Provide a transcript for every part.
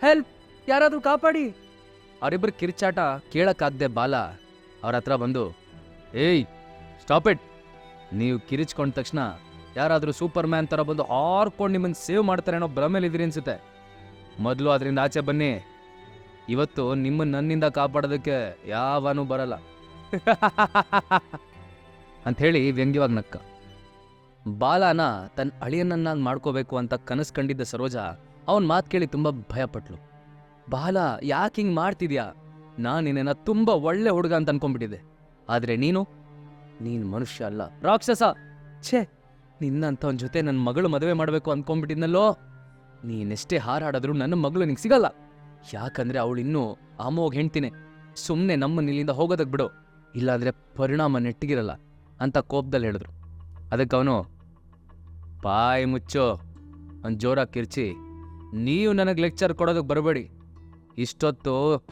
Help ಯಾರಾದರೂ ಕಾಪಾಡಿ. ಅವರಿಬ್ಬರು ಕಿರ್ಚಾಟ ಕೇಳಕ್ಕಾಗ್ದೆ ಬಾಲ, ಅವ್ರ ಹತ್ರ ಬಂದು, ಏಯ್ ಸ್ಟಾಪ್ ಇಟ್ ನೀವು ಕಿರಿಚ್ಕೊಂಡ ತಕ್ಷಣ ಯಾರಾದರೂ ಸೂಪರ್ ಮ್ಯಾನ್ ಥರ ಬಂದು ಆರ್ಕೊಂಡು ನಿಮ್ಮನ್ನು ಸೇವ್ ಮಾಡ್ತಾರೆ ಅನ್ನೋ ಭ್ರಮೇಲಿದ್ದೀರಿ ಅನ್ಸುತ್ತೆ. ಮೊದಲು ಅದರಿಂದ ಆಚೆ ಬನ್ನಿ. ಇವತ್ತು ನಿಮ್ಮನ್ನು ನನ್ನಿಂದ ಕಾಪಾಡೋದಕ್ಕೆ ಯಾವನೂ ಬರಲ್ಲ. ಅಂಥೇಳಿ ವ್ಯಂಗ್ಯವಾಗಿ ನಕ್ಕ. ಬಾಲಾನ ತನ್ನ ಅಳಿಯನನ್ನಾಗಿ ಮಾಡ್ಕೋಬೇಕು ಅಂತ ಕನಸು ಕಂಡಿದ್ದ ಸರೋಜ ಅವನ ಮಾತು ಕೇಳಿ ತುಂಬ ಭಯಪಟ್ಲು. ಬಾಲ, ಯಾಕೆ ಹಿಂಗೆ ಮಾಡ್ತಿದ್ಯಾ? ನಾನು ನಿನ್ನ ತುಂಬ ಒಳ್ಳೆ ಹುಡುಗ ಅಂತ ಅನ್ಕೊಂಡ್ಬಿಟ್ಟಿದ್ದೆ. ಆದರೆ ನೀನು? ನೀನು ಮನುಷ್ಯ ಅಲ್ಲ. ರಾಕ್ಷಸ! ಛೇ! ನಿನ್ನಂಥವನ ಜೊತೆ ನನ್ನ ಮಗಳು ಮದುವೆ ಮಾಡಬೇಕು ಅಂದ್ಕೊಂಡ್ಬಿಟ್ಟಿದ್ನಲ್ಲೋ ನೀನೆಷ್ಟೇ ಹಾರಾಡಿದ್ರು ನನ್ನ ಮಗಳು ನಿಂಗೆ ಸಿಗಲ್ಲ. ಯಾಕಂದ್ರೆ ಅವಳು ಇನ್ನೂ ಅಮೋಗ್ ಹೆಣ್ತಿನೇ ಸುಮ್ಮನೆ ನಮ್ಮನ್ನ ಇಲ್ಲಿಂದ ಹೋಗೋದಕ್ಕೆ ಬಿಡು. ಇಲ್ಲಾಂದರೆ ಪರಿಣಾಮ ನೆಟ್ಟಿಗಿರಲ್ಲ ಅಂತ ಕೋಪದಲ್ಲಿ ಹೇಳಿದ್ರು. ಅದಕ್ಕೆ ಅವನು ಬಾಯ್ ಮುಚ್ಚೋ. ಅಂತ ಜೋರಾಗಿ ಕಿರ್ಚಿ. ನೀವು ನನಗೆ ಲೆಕ್ಚರ್ ಕೊಡೋದಕ್ಕೆ ಬರಬೇಡಿ. ಇಷ್ಟೊತ್ತು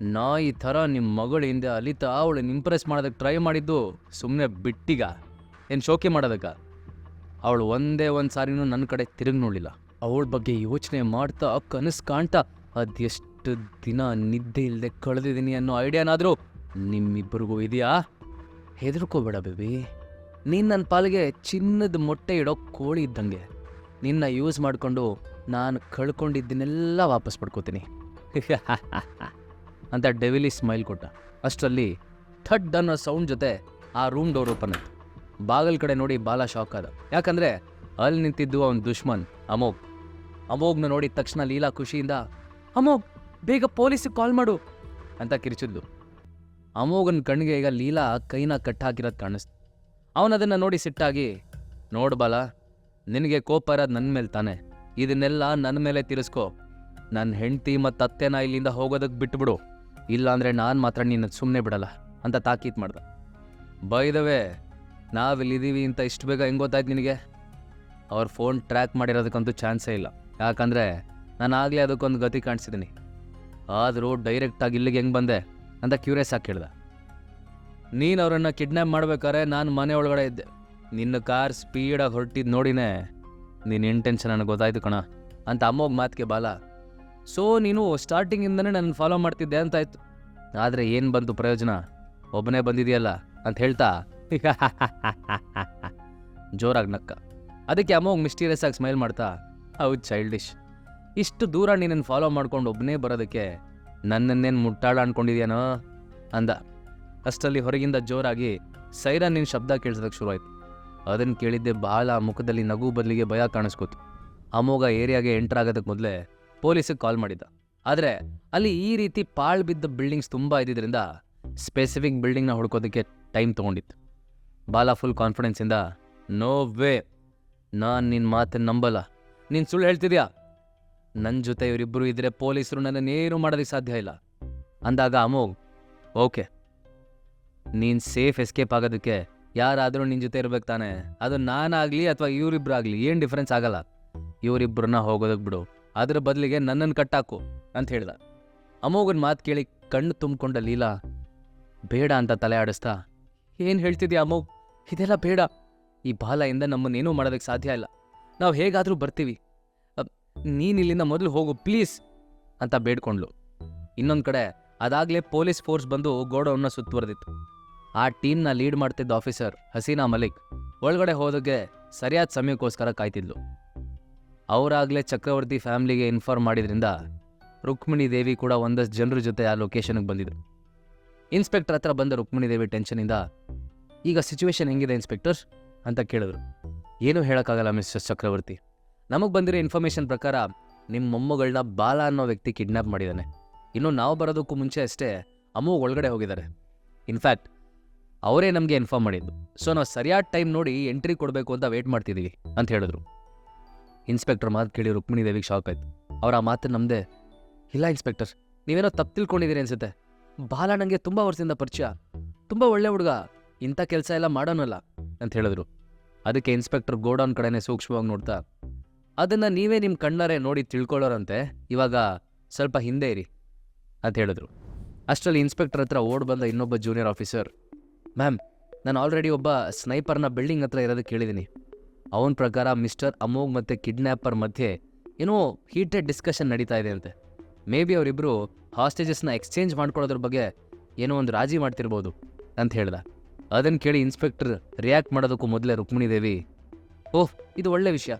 ನಾ ಈ ಥರ ನಿಮ್ಮ ಮಗಳ ಹಿಂದೆ ಅಲಿತಾ ಅವಳನ್ನ ಇಂಪ್ರೆಸ್ ಮಾಡೋದಕ್ಕೆ ಟ್ರೈ ಮಾಡಿದ್ದು ಸುಮ್ಮನೆ ಬಿಟ್ಟಿಗ. ಏನು ಶೋಕಿ ಮಾಡೋದಕ್ಕ? ಅವಳು ಒಂದೇ ಒಂದು ಸಾರಿನೂ ನನ್ನ ಕಡೆ ತಿರುಗಿ ನೋಡಲಿಲ್ಲ. ಅವಳ ಬಗ್ಗೆ ಯೋಚನೆ ಮಾಡ್ತಾ ಕನಸು ಕಾಣ್ತಾ ಅದೆಷ್ಟು ದಿನ ನಿದ್ದೆ ಇಲ್ಲದೆ ಕಳೆದಿದ್ದೀನಿ ಅನ್ನೋ ಐಡಿಯಾನಾದರೂ ನಿಮ್ಮಿಬ್ಬರಿಗೂ ಇದೆಯಾ? ಹೆದರ್ಕೋಬೇಡ ಬೇಬಿ. ನೀನು ನನ್ನ ಪಾಲಿಗೆ ಚಿನ್ನದ ಮೊಟ್ಟೆ ಇಡೋ ಕೋಳಿ ಇದ್ದಂಗೆ. ನಿನ್ನ ಯೂಸ್ ಮಾಡಿಕೊಂಡು ನಾನು ಕಳ್ಕೊಂಡಿದ್ದನ್ನೆಲ್ಲ ವಾಪಸ್ ಪಡ್ಕೋತೀನಿ. ಅಂತ ಡೆವಿಲಿ ಸ್ಮೈಲ್ ಕೊಟ್ಟ. ಅಷ್ಟರಲ್ಲಿ ಥಡ್ ಅನ್ನೋ ಸೌಂಡ್ ಜೊತೆ ಆ ರೂಮ್ ಡೋರ್ ಓಪನ್ ಆಯ್ತು. ಬಾಗಲ್ ಕಡೆ ನೋಡಿ ಬಾಲ ಶಾಕ್ ಆದ. ಯಾಕಂದರೆ ಅಲ್ಲಿ ನಿಂತಿದ್ದು ಅವನ ದುಶ್ಮನ್, ಅಮೋಘ್. ಅಮೋಘ್ನ ನೋಡಿದ ತಕ್ಷಣ ಲೀಲಾ ಖುಷಿಯಿಂದ, ಅಮೋಘ್, ಬೇಗ ಪೊಲೀಸಿಗೆ ಕಾಲ್ ಮಾಡು ಅಂತ ಕಿರಿಚಿದ್ಲು. ಅಮೋಘನ್ ಕಣ್ಣಿಗೆ ಈಗ ಲೀಲಾ ಕೈನ ಕಟ್ಟಾಕಿರೋದು ಕಾಣಿಸ್ತು. ಅವನದನ್ನು ನೋಡಿ ಸಿಟ್ಟಾಗಿ, ನೋಡು ಬಾಲ, ನಿನಗೆ ಕೋಪ ಇರೋದು ನನ್ನ ಮೇಲೆ ತಾನೆ. ಇದನ್ನೆಲ್ಲ ನನ್ನ ಮೇಲೆ ತಿರ್ಸ್ಕೊ. ನನ್ನ ಹೆಂಡತಿ ಮತ್ತು ಅತ್ತೆನ ಇಲ್ಲಿಂದ ಹೋಗೋದಕ್ಕೆ ಬಿಟ್ಟುಬಿಡು ಇಲ್ಲಾಂದರೆ ನಾನು ಮಾತ್ರ ನಿನ್ನ ಸುಮ್ಮನೆ ಬಿಡಲ್ಲ ಅಂತ ತಾಕೀತ್ ಮಾಡ್ದೆ. ಬೈದವೆ ನಾವಿಲ್ಲಿದ್ದೀವಿ ಅಂತ ಇಷ್ಟು ಬೇಗ ಹೆಂಗೆ ಗೊತ್ತಾಯ್ತು ನಿನಗೆ? ಅವ್ರ ಫೋನ್ ಟ್ರ್ಯಾಕ್ ಮಾಡಿರೋದಕ್ಕಂತೂ ಚಾನ್ಸೇ ಇಲ್ಲ. ಯಾಕಂದರೆ ನಾನು ಆಗಲೇ ಅದಕ್ಕೊಂದು ಗತಿ ಕಾಣಿಸಿದ್ದೀನಿ ಆದರೂ ಡೈರೆಕ್ಟಾಗಿ ಇಲ್ಲಿಗೆ ಹೆಂಗೆ ಬಂದೆ ಅಂತ ಕ್ಯೂರಿಯಸ್ ಆಗಿ ಕೇಳ್ದೆ. ನೀನು ಅವರನ್ನು ಕಿಡ್ನ್ಯಾಪ್ ಮಾಡ್ಬೇಕಾದ್ರೆ ನಾನು ಮನೆ ಒಳಗಡೆ ಇದ್ದೆ. ನಿನ್ನ ಕಾರ್ ಸ್ಪೀಡಾಗಿ ಹೊರಟಿದ್ದು ನೋಡಿನೇ ನಿನ್ನ ಇಂಟೆನ್ಷನ್ ನನಗೆ ಗೊತ್ತಾಯ್ತು ಕಣ. ಅಂತ ಅಮ್ಮೋಗ್ ಮಾತಿಗೆ ಬಾಲ. ಸೊ ನೀನು ಸ್ಟಾರ್ಟಿಂಗಿಂದನೇ ನನ್ನ ಫಾಲೋ ಮಾಡ್ತಿದ್ದೆ ಅಂತಾಯ್ತು ಆದರೆ ಏನು ಬಂತು ಪ್ರಯೋಜನ? ಒಬ್ಬನೇ ಬಂದಿದೆಯಲ್ಲ ಅಂತ ಹೇಳ್ತಾ. ಜೋರಾಗಿ ನಕ್ಕ. ಅದಕ್ಕೆ ಅಮ್ಮೋಗ್ ಮಿಸ್ಟೀರಿಯಸ್ ಆಗಿ ಸ್ಮೈಲ್ ಮಾಡ್ತಾ, ಹೌದು ಚೈಲ್ಡಿಶ್ ಇಷ್ಟು ದೂರ ನೀನನ್ನು ಫಾಲೋ ಮಾಡ್ಕೊಂಡು ಒಬ್ಬನೇ ಬರೋದಕ್ಕೆ ನನ್ನನ್ನೇನು ಮುಟ್ಟಾಳ ಅನ್ಕೊಂಡಿದ್ಯಾನೋ? ಅಂದ. ಅಷ್ಟರಲ್ಲಿ ಹೊರಗಿಂದ ಜೋರಾಗಿ ಸೈರನ್ ನಿನ್ನ ಶಬ್ದ ಕೇಳಿಸೋದಕ್ಕೆ ಶುರುವಾಯ್ತು. ಅದನ್ನು ಕೇಳಿದ್ದೆ ಬಹಳ ಮುಖದಲ್ಲಿ ನಗು ಬದಲಿಗೆ ಭಯ ಕಾಣಿಸ್ಕೋತು. ಅಮೋಘ ಏರಿಯಾಗೆ ಎಂಟರ್ ಆಗೋದಕ್ಕೆ ಮೊದಲೇ ಪೊಲೀಸಿಗೆ ಕಾಲ್ ಮಾಡಿದ್ದ. ಆದರೆ ಅಲ್ಲಿ ಈ ರೀತಿ ಪಾಳ್ ಬಿದ್ದ ಬಿಲ್ಡಿಂಗ್ಸ್ ತುಂಬ ಇದ್ದಿದ್ದರಿಂದ ಸ್ಪೆಸಿಫಿಕ್ ಬಿಲ್ಡಿಂಗ್ನ ಹುಡ್ಕೋದಕ್ಕೆ ಟೈಮ್ ತೊಗೊಂಡಿತ್ತು. ಬಾಲ ಫುಲ್ ಕಾನ್ಫಿಡೆನ್ಸಿಂದ ನೋ ವೇ, ನಾನು ನಿನ್ನ ಮಾತನ್ನು ನಂಬಲ್ಲ. ನೀನು ಸುಳ್ಳು ಹೇಳ್ತಿದ್ಯಾ? ನನ್ನ ಜೊತೆ ಇವರಿಬ್ಬರು ಇದ್ದರೆ ಪೊಲೀಸರು ನನ್ನನ್ನೇನು ಮಾಡೋದಕ್ಕೆ ಸಾಧ್ಯ ಇಲ್ಲ. ಅಂದಾಗ ಅಮೋಘ್, ಓಕೆ. ನೀನು ಸೇಫ್ ಎಸ್ಕೇಪ್ ಆಗೋದಕ್ಕೆ ಯಾರಾದರೂ ನಿನ್ನ ಜೊತೆ ಇರ್ಬೇಕು ತಾನೆ? ಅದು ನಾನಾಗಲಿ ಅಥವಾ ಇವರಿಬ್ರು ಆಗಲಿ ಏನು ಡಿಫ್ರೆನ್ಸ್ ಆಗಲ್ಲ. ಇವರಿಬ್ಬರನ್ನ ಹೋಗೋದಕ್ಕೆ ಬಿಡು. ಅದರ ಬದಲಿಗೆ ನನ್ನನ್ನು ಕಟ್ಟಾಕು ಅಂತ ಹೇಳ್ದ. ಅಮೋಗನ್ ಮಾತು ಕೇಳಿ ಕಣ್ಣು ತುಂಬಿಕೊಂಡ ಲೀಲಾ, ಬೇಡ ಅಂತ ತಲೆ ಆಡಿಸ್ತಾ, ಏನು ಹೇಳ್ತಿದ್ಯಾ ಅಮೋಘ್? ಇದೆಲ್ಲ ಬೇಡ. ಈ ಬಾಲೆಯಿಂದ ನಮ್ಮನ್ನೇನೂ ಮಾಡೋದಕ್ಕೆ ಸಾಧ್ಯ ಇಲ್ಲ. ನಾವು ಹೇಗಾದರೂ ಬರ್ತೀವಿ. ನೀನ್ ಇಲ್ಲಿಂದ ಮೊದಲು ಹೋಗು, ಪ್ಲೀಸ್ ಅಂತ ಬೇಡ್ಕೊಂಡ್ಲು. ಇನ್ನೊಂದು ಕಡೆ ಅದಾಗಲೇ ಪೊಲೀಸ್ ಫೋರ್ಸ್ ಬಂದು ಗೋಡೌನ್ನ ಸುತ್ತುವರೆದಿತ್ತು ಆ ಟೀಮ್ನ ಲೀಡ್ ಮಾಡ್ತಿದ್ದ ಆಫೀಸರ್ ಹಸೀನಾ ಮಲಿಕ್ ಒಳಗಡೆ ಹೋದಕ್ಕೆ ಸರಿಯಾದ ಸಮಯಕ್ಕೋಸ್ಕರ ಕಾಯ್ತಿದ್ಲು. ಅವರಾಗಲೇ ಚಕ್ರವರ್ತಿ ಫ್ಯಾಮಿಲಿಗೆ ಇನ್ಫಾರ್ಮ್ ಮಾಡಿದ್ರಿಂದ ರುಕ್ಮಿಣಿ ದೇವಿ ಕೂಡ ಒಂದಷ್ಟು ಜನರ ಜೊತೆ ಆ ಲೊಕೇಶನ್ಗೆ ಬಂದಿದ್ರು ಇನ್ಸ್ಪೆಕ್ಟರ್ ಹತ್ರ ಬಂದ ರುಕ್ಮಿಣಿ ದೇವಿ ಟೆನ್ಷನಿಂದ ಈಗ ಸಿಚುವೇಶನ್ ಹೆಂಗಿದೆ ಇನ್ಸ್ಪೆಕ್ಟರ್? ಅಂತ ಕೇಳಿದ್ರು. ಏನೂ ಹೇಳೋಕ್ಕಾಗಲ್ಲ ಮಿಸ್ಟರ್ ಚಕ್ರವರ್ತಿ. ನಮಗೆ ಬಂದಿರೋ ಇನ್ಫಾರ್ಮೇಷನ್ ಪ್ರಕಾರ ನಿಮ್ಮ ಮೊಮ್ಮಗಳನ್ನ ಬಾಲ ಅನ್ನೋ ವ್ಯಕ್ತಿ ಕಿಡ್ನಾಪ್ ಮಾಡಿದ್ದಾನೆ. ಇನ್ನು ನಾವು ಬರೋದಕ್ಕೂ ಮುಂಚೆ ಅಷ್ಟೇ ಅಮ್ಮು ಒಳಗಡೆ ಹೋಗಿದ್ದಾರೆ. ಇನ್ಫ್ಯಾಕ್ಟ್ ಅವರೇ ನಮಗೆ ಇನ್ಫಾರ್ಮ್ ಮಾಡಿದ್ದು. ಸೊ ನಾವು ಸರಿಯಾದ ಟೈಮ್ ನೋಡಿ ಎಂಟ್ರಿ ಕೊಡಬೇಕು ಅಂತ ವೇಟ್ ಮಾಡ್ತಿದ್ದೀವಿ ಅಂತ ಹೇಳಿದ್ರು. ಇನ್ಸ್ಪೆಕ್ಟರ್ ಮಾತು ಕೇಳಿ ರುಕ್ಮಿಣಿ ದೇವಿಗೆ ಶಾಕ್ ಆಯಿತು. ಅವ್ರ ಆ ಮಾತು ನಮ್ಮದೇ ಇಲ್ಲ ಇನ್ಸ್ಪೆಕ್ಟರ್ ನೀವೇನೋ ತಪ್ಪು ತಿಳ್ಕೊಂಡಿದ್ದೀರಿ ಅನಿಸುತ್ತೆ. ಬಾಲ ನನಗೆ ತುಂಬ ವರ್ಷದಿಂದ ಪರಿಚಯ. ತುಂಬ ಒಳ್ಳೆ ಹುಡುಗ. ಇಂಥ ಕೆಲಸ ಎಲ್ಲ ಮಾಡೋನಲ್ಲ, ಅಂತ ಹೇಳಿದ್ರು. ಅದಕ್ಕೆ ಇನ್ಸ್ಪೆಕ್ಟರ್ ಗೋಡೌನ್ ಕಡೆನೇ ಸೂಕ್ಷ್ಮವಾಗಿ ನೋಡ್ತಾ, ಅದನ್ನು ನೀವೇ ನಿಮ್ಮ ಕಣ್ಣಾರೆ ನೋಡಿ ತಿಳ್ಕೊಳ್ಳೋರಂತೆ. ಇವಾಗ ಸ್ವಲ್ಪ ಹಿಂದೆ ಇರಿ, ಅಂತ ಹೇಳಿದ್ರು. ಅಷ್ಟರಲ್ಲಿ ಇನ್ಸ್ಪೆಕ್ಟರ್ ಹತ್ರ ಓಡ್ ಬಂದ ಇನ್ನೊಬ್ಬ ಜೂನಿಯರ್ ಆಫೀಸರ್ ಮ್ಯಾಮ್ ನಾನು ಆಲ್ರೆಡಿ ಒಬ್ಬ ಸ್ನೈಪರ್ನ ಬಿಲ್ಡಿಂಗ್ ಹತ್ರ ಇರೋದಕ್ಕೆ ಕೇಳಿದ್ದೀನಿ ಅವನ ಪ್ರಕಾರ ಮಿಸ್ಟರ್ ಅಮೋಘ್ ಮತ್ತು ಕಿಡ್ನ್ಯಾಪರ್ ಮಧ್ಯೆ ಏನೋ ಹೀಟೆಡ್ ಡಿಸ್ಕಷನ್ ನಡೀತಾ ಇದೆ ಅಂತೆ. ಮೇ ಬಿ ಅವರಿಬ್ಬರು ಹಾಸ್ಟೇಜಸ್ನ ಎಕ್ಸ್ಚೇಂಜ್ ಮಾಡ್ಕೊಳ್ಳೋದ್ರ ಬಗ್ಗೆ ಏನೋ ಒಂದು ರಾಜಿ ಮಾಡ್ತಿರ್ಬೋದು ಅಂತ ಹೇಳ್ದ. ಅದನ್ನು ಕೇಳಿ ಇನ್ಸ್ಪೆಕ್ಟರ್ ರಿಯಾಕ್ಟ್ ಮಾಡೋದಕ್ಕೂ ಮೊದಲೇ ರುಕ್ಮಿಣಿ ದೇವಿ, ಓಹ್, ಇದು ಒಳ್ಳೆ ವಿಷಯ.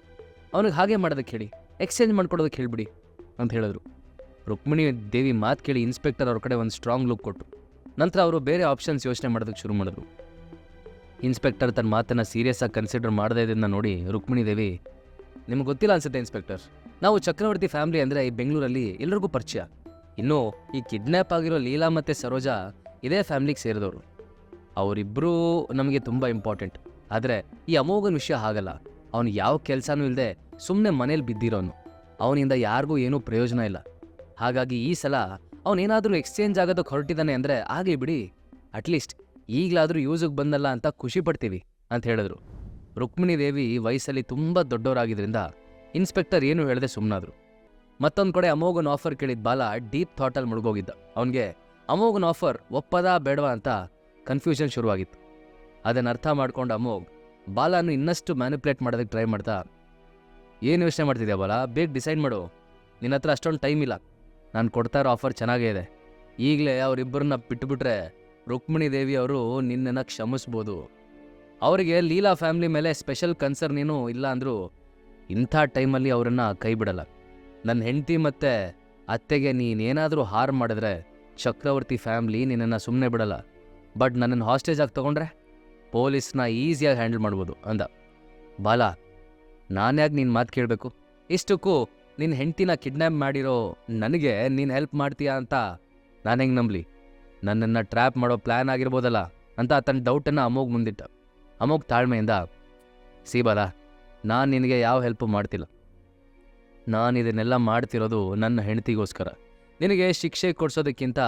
ಅವನಿಗೆ ಹಾಗೆ ಮಾಡೋದಕ್ಕೆ ಹೇಳಿ ಎಕ್ಸ್ಚೇಂಜ್ ಮಾಡ್ಕೊಡೋದಕ್ಕೆ ಹೇಳಿಬಿಡಿ ಅಂತ ಹೇಳಿದ್ರು. ರುಕ್ಮಿಣಿ ದೇವಿ ಮಾತು ಕೇಳಿ ಇನ್ಸ್ಪೆಕ್ಟರ್ ಅವ್ರ ಕಡೆ ಒಂದು ಸ್ಟ್ರಾಂಗ್ ಲುಕ್ ಕೊಟ್ಟು ನಂತರ ಅವರು ಬೇರೆ ಆಪ್ಷನ್ಸ್ ಯೋಚನೆ ಮಾಡೋದಕ್ಕೆ ಶುರು ಮಾಡಿದ್ರು. ಇನ್ಸ್ಪೆಕ್ಟರ್ ತನ್ನ ಮಾತನ್ನು ಸೀರಿಯಸ್ ಆಗಿ ಕನ್ಸಿಡರ್ ಮಾಡದೇ ಇದನ್ನು ನೋಡಿ ರುಕ್ಮಿಣಿ ದೇವಿ, ನಿಮ್ಗೆ ಗೊತ್ತಿಲ್ಲ ಅನ್ಸುತ್ತೆ ಇನ್ಸ್ಪೆಕ್ಟರ್ ನಾವು ಚಕ್ರವರ್ತಿ ಫ್ಯಾಮಿಲಿ ಅಂದರೆ ಈ ಬೆಂಗಳೂರಲ್ಲಿ ಎಲ್ರಿಗೂ ಪರಿಚಯ. ಇನ್ನು ಈ ಕಿಡ್ನ್ಯಾಪ್ ಆಗಿರೋ ಲೀಲಾ ಮತ್ತು ಸರೋಜಾ ಇದೇ ಫ್ಯಾಮ್ಲಿಗೆ ಸೇರಿದವರು. ಅವರಿಬ್ಬರೂ ನಮಗೆ ತುಂಬ ಇಂಪಾರ್ಟೆಂಟ್ ಆದರೆ ಈ ಅಮೋಘನ ವಿಷಯ ಹಾಗಲ್ಲ. ಅವನು ಯಾವ ಕೆಲಸನೂ ಇಲ್ಲದೆ ಸುಮ್ಮನೆ ಮನೇಲಿ ಬಿದ್ದಿರೋನು. ಅವನಿಂದ ಯಾರಿಗೂ ಏನೂ ಪ್ರಯೋಜನ ಇಲ್ಲ. ಹಾಗಾಗಿ ಈ ಸಲ ಅವನೇನಾದರೂ ಎಕ್ಸ್ಚೇಂಜ್ ಆಗೋದಕ್ಕೆ ಹೊರಟಿದ್ದಾನೆ ಅಂದರೆ ಆಗಲಿ ಬಿಡಿ. ಅಟ್ಲೀಸ್ಟ್ ಈಗಲಾದರೂ ಯೂಸಿಗೆ ಬಂದಲ್ಲ ಅಂತ ಖುಷಿ ಪಡ್ತೀವಿ ಅಂತ ಹೇಳಿದ್ರು. ರುಕ್ಮಿಣಿ ದೇವಿ ವಯಸ್ಸಲ್ಲಿ ತುಂಬ ದೊಡ್ಡವರಾಗಿದ್ದರಿಂದ ಇನ್ಸ್ಪೆಕ್ಟರ್ ಏನು ಹೇಳದೆ ಸುಮ್ಮನಾದ್ರು ಮತ್ತೊಂದು ಕಡೆ ಅಮೋಘನ್ ಆಫರ್ ಕೇಳಿದ ಬಾಲ ಡೀಪ್ ಥಾಟಲ್ಲಿ ಮುಳುಗೋಗಿದ್ದ. ಅವನಿಗೆ, ಅಮೋಘನ್ ಆಫರ್ ಒಪ್ಪದ ಬೇಡವಾ? ಅಂತ ಕನ್ಫ್ಯೂಷನ್ ಶುರುವಾಗಿತ್ತು. ಅದನ್ನು ಅರ್ಥ ಮಾಡ್ಕೊಂಡು ಅಮೋಘ್ ಬಾಲನ್ನು ಇನ್ನಷ್ಟು ಮ್ಯಾನಿಪ್ಯುಲೇಟ್ ಮಾಡೋದಕ್ಕೆ ಟ್ರೈ ಮಾಡ್ತಾ, ಏನು ಯೋಚನೆ ಮಾಡ್ತಿದ್ಯಾ ಬಾಲ? ಬೇಗ ಡಿಸೈಡ್ ಮಾಡು. ನಿನ್ನ ಹತ್ರ ಅಷ್ಟೊಂದು ಟೈಮ್ ಇಲ್ಲ. ನಾನು ಕೊಡ್ತಾ ಇರೋ ಆಫರ್ ಚೆನ್ನಾಗೇ ಇದೆ. ಈಗಲೇ ಅವರಿಬ್ಬರನ್ನ ಬಿಟ್ಟುಬಿಟ್ರೆ ರುಕ್ಮಿಣಿ ದೇವಿ ಅವರು ನಿನ್ನನ್ನು ಕ್ಷಮಿಸ್ಬೋದು. ಅವರಿಗೆ ಲೀಲಾ ಫ್ಯಾಮಿಲಿ ಮೇಲೆ ಸ್ಪೆಷಲ್ ಕನ್ಸರ್ನ್ ಏನೂ ಇಲ್ಲ ಅಂದರೂ ಇಂಥ ಟೈಮಲ್ಲಿ ಅವರನ್ನು ಕೈ ಬಿಡಲ್ಲ. ನನ್ನ ಹೆಂಡತಿ ಮತ್ತು ಅತ್ತೆಗೆ ನೀನೇನಾದರೂ ಹಾರ್ ಮಾಡಿದ್ರೆ ಚಕ್ರವರ್ತಿ ಫ್ಯಾಮ್ಲಿ ನಿನ್ನನ್ನು ಸುಮ್ಮನೆ ಬಿಡಲ್ಲ. ಬಟ್ ನನ್ನನ್ನು ಹಾಸ್ಟೇಜ್ ಆಗಿ ತೊಗೊಂಡ್ರೆ ಪೊಲೀಸ್ನ ಈಸಿಯಾಗಿ ಹ್ಯಾಂಡಲ್ ಮಾಡ್ಬೋದು ಅಂದ. ಬಾಲ ನಾನ್ಯಾಕೆ ನಿನ್ನ ಮಾತು ಕೇಳಬೇಕು? ಇಷ್ಟಕ್ಕೂ ನಿನ್ನ ಹೆಂಡ್ತಿನ ಕಿಡ್ನ್ಯಾಪ್ ಮಾಡಿರೋ ನನಗೆ ನೀನು ಹೆಲ್ಪ್ ಮಾಡ್ತೀಯಾ ಅಂತ ನಾನು ಹೆಂಗೆ ನಂಬಲಿ? ನನ್ನನ್ನು ಟ್ರ್ಯಾಪ್ ಮಾಡೋ ಪ್ಲ್ಯಾನ್ ಆಗಿರ್ಬೋದಲ್ಲ ಅಂತ ತನ್ನ ಡೌಟನ್ನು ಅಮೋಗ್ ಮುಂದಿಟ್ಟ. ಅಮೋಗ್ ತಾಳ್ಮೆಯಿಂದ, ಸೀಬಾಲ, ನಾನು ನಿನಗೆ ಯಾವ ಹೆಲ್ಪು ಮಾಡ್ತಿಲ್ಲ. ನಾನು ಇದನ್ನೆಲ್ಲ ಮಾಡ್ತಿರೋದು ನನ್ನ ಹೆಂಡತಿಗೋಸ್ಕರ. ನಿನಗೆ ಶಿಕ್ಷೆ ಕೊಡಿಸೋದಕ್ಕಿಂತ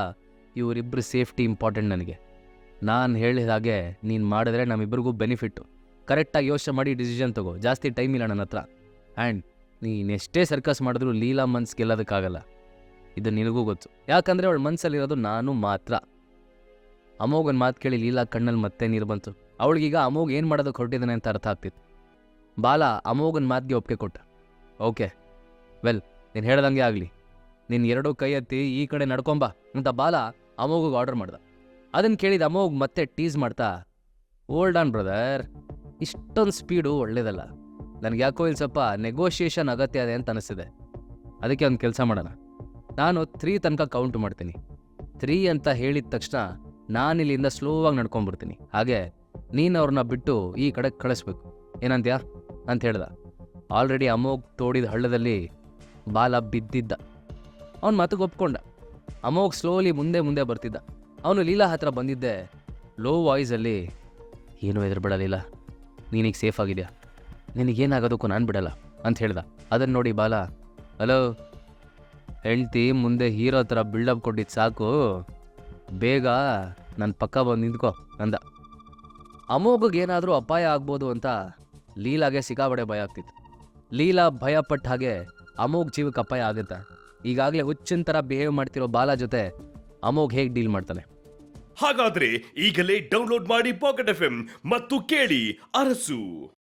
ಇವರಿಬ್ಬರು ಸೇಫ್ಟಿ ಇಂಪಾರ್ಟೆಂಟ್ ನನಗೆ. ನಾನು ಹೇಳಿದ ಹಾಗೆ ನೀನು ಮಾಡಿದ್ರೆ ನಮ್ಮಿಬ್ಬರಿಗೂ ಬೆನಿಫಿಟ್ಟು. ಕರೆಕ್ಟಾಗಿ ಯೋಚನೆ ಮಾಡಿ ಡಿಸಿಷನ್ ತಗೋ. ಜಾಸ್ತಿ ಟೈಮ್ ಇಲ್ಲ ನನ್ನ ಹತ್ರ ಆ್ಯಂಡ್ ನೀನು ಎಷ್ಟೇ ಸರ್ಕಸ್ ಮಾಡಿದ್ರೂ ಲೀಲಾ ಮನ್ಸ್ ಗೆಲ್ಲೋದಕ್ಕಾಗಲ್ಲ. ಇದು ನಿನಗೂ ಗೊತ್ತು. ಯಾಕಂದರೆ ಅವಳ ಮನಸ್ಸಲ್ಲಿರೋದು ನಾನು ಮಾತ್ರ. ಅಮೋಘನ ಮಾತು ಕೇಳಿ ಲೀಲಾ ಕಣ್ಣಲ್ಲಿ ಮತ್ತೆ ನೀರು ಬಂತು. ಅವಳಿಗೀಗ ಅಮೋಘ್ ಏನು ಮಾಡೋದಕ್ಕೆ ಹೊರಟಿದ್ದಾನೆ ಅಂತ ಅರ್ಥ ಆಗ್ತಿತ್ತು. ಬಾಲ, ಅಮೋಘನ್ ಮಾತಿಗೆ ಒಪ್ಪಿಗೆ ಕೊಟ್ಟ. ಓಕೆ. ವೆಲ್, ನೀನು ಹೇಳ್ದಂಗೆ ಆಗಲಿ. ನೀನು ಎರಡೂ ಕೈ ಎತ್ತಿ ಈ ಕಡೆ ನಡ್ಕೊಂಬ ಅಂತ ಬಾಲ ಅಮೋಘಗೆ ಆರ್ಡರ್ ಮಾಡ್ದ. ಅದನ್ನು ಕೇಳಿದ ಅಮೋಘ್ ಮತ್ತೆ ಟೀಸ್ ಮಾಡ್ತಾ ಓಲ್ಡ್ ಆನ್ ಬ್ರದರ್ ಇಷ್ಟೊಂದು ಸ್ಪೀಡು ಒಳ್ಳೇದಲ್ಲ. ನನಗೆ ಯಾಕೋ ಇಲ್ಲಿ ಸ್ವಲ್ಪ ನೆಗೋಷಿಯೇಷನ್ ಅಗತ್ಯ ಇದೆ ಅಂತ ಅನಿಸ್ತಿದೆ. ಅದಕ್ಕೆ ಒಂದು ಕೆಲಸ ಮಾಡೋಣ. ನಾನು ತ್ರೀ ತನಕ ಕೌಂಟ್ ಮಾಡ್ತೀನಿ. ತ್ರೀ ಅಂತ ಹೇಳಿದ ತಕ್ಷಣ ನಾನು ಇಲ್ಲಿಂದ ಸ್ಲೋವಾಗಿ ನಡ್ಕೊಂಡ್ಬಿಡ್ತೀನಿ. ಹಾಗೆ ನೀನು ಅವ್ರನ್ನ ಬಿಟ್ಟು ಈ ಕಡೆ ಕಳಿಸ್ಬೇಕು. ಏನಂತ್ಯಾ? ಅಂತ ಹೇಳ್ದ. ಆಲ್ರೆಡಿ ಅಮೋಘ್ ತೋಡಿದ ಹಳ್ಳದಲ್ಲಿ ಬಾಲ ಬಿದ್ದಿದ್ದ. ಅವನ ಮಾತಿಗೆ ಒಪ್ಕೊಂಡ. ಅಮೋಘ್ ಸ್ಲೋಲಿ ಮುಂದೆ ಮುಂದೆ ಬರ್ತಿದ್ದ. ಅವನು ಲೀಲಾ ಹತ್ರ ಬಂದಿದ್ದೆ. ಲೋ ವಾಯ್ಸಲ್ಲಿ ಏನೂ ಹೆದರ್ಬೇಡ ಲೀಲಾ? ನೀನೀಗ ಸೇಫ್ ಆಗಿದೆಯಾ? ನಿನಗೇನಾಗೋದಕ್ಕೂ ನಾನು ಬಿಡಲ್ಲ ಅಂತ ಹೇಳ್ದ. ಅದನ್ನು ನೋಡಿ ಬಾಲ. ಹಲೋ? ಹೆಂಡ್ತಿ ಮುಂದೆ ಹೀರೋ ಥರ ಬಿಲ್ಡಪ್ ಕೊಟ್ಟಿದ್ದು ಸಾಕು. ಬೇಗ ನನ್ನ ಪಕ್ಕ ಬಂದು ನಿಂತ್ಕೋ ಅಂದ. ಅಮೋಘಗೇನಾದರೂ ಅಪಾಯ ಆಗ್ಬೋದು ಅಂತ ಲೀಲಾಗೆ ಸಿಕ್ಕಾಬಡೆ ಭಯ ಆಗ್ತಿತ್ತು. ಲೀಲಾ ಭಯಪಟ್ಟ ಹಾಗೆ ಅಮೋಘ್ ಜೀವಕ್ಕೆ ಅಪಾಯ ಆಗುತ್ತೆ. ಈಗಾಗಲೇ ಹುಚ್ಚಿನ ಥರ ಬಿಹೇವ್ ಮಾಡ್ತಿರೋ ಬಾಲ ಜೊತೆ ಅಮೋಘ್ ಹೇಗೆ ಡೀಲ್ ಮಾಡ್ತಾನೆ? ಹಾಗಾದ್ರೆ ಈಗಲೇ ಡೌನ್ಲೋಡ್ ಮಾಡಿ ಪಾಕೆಟ್ ಎಫ್ ಮತ್ತು ಕೇಳಿ ಅರಸು.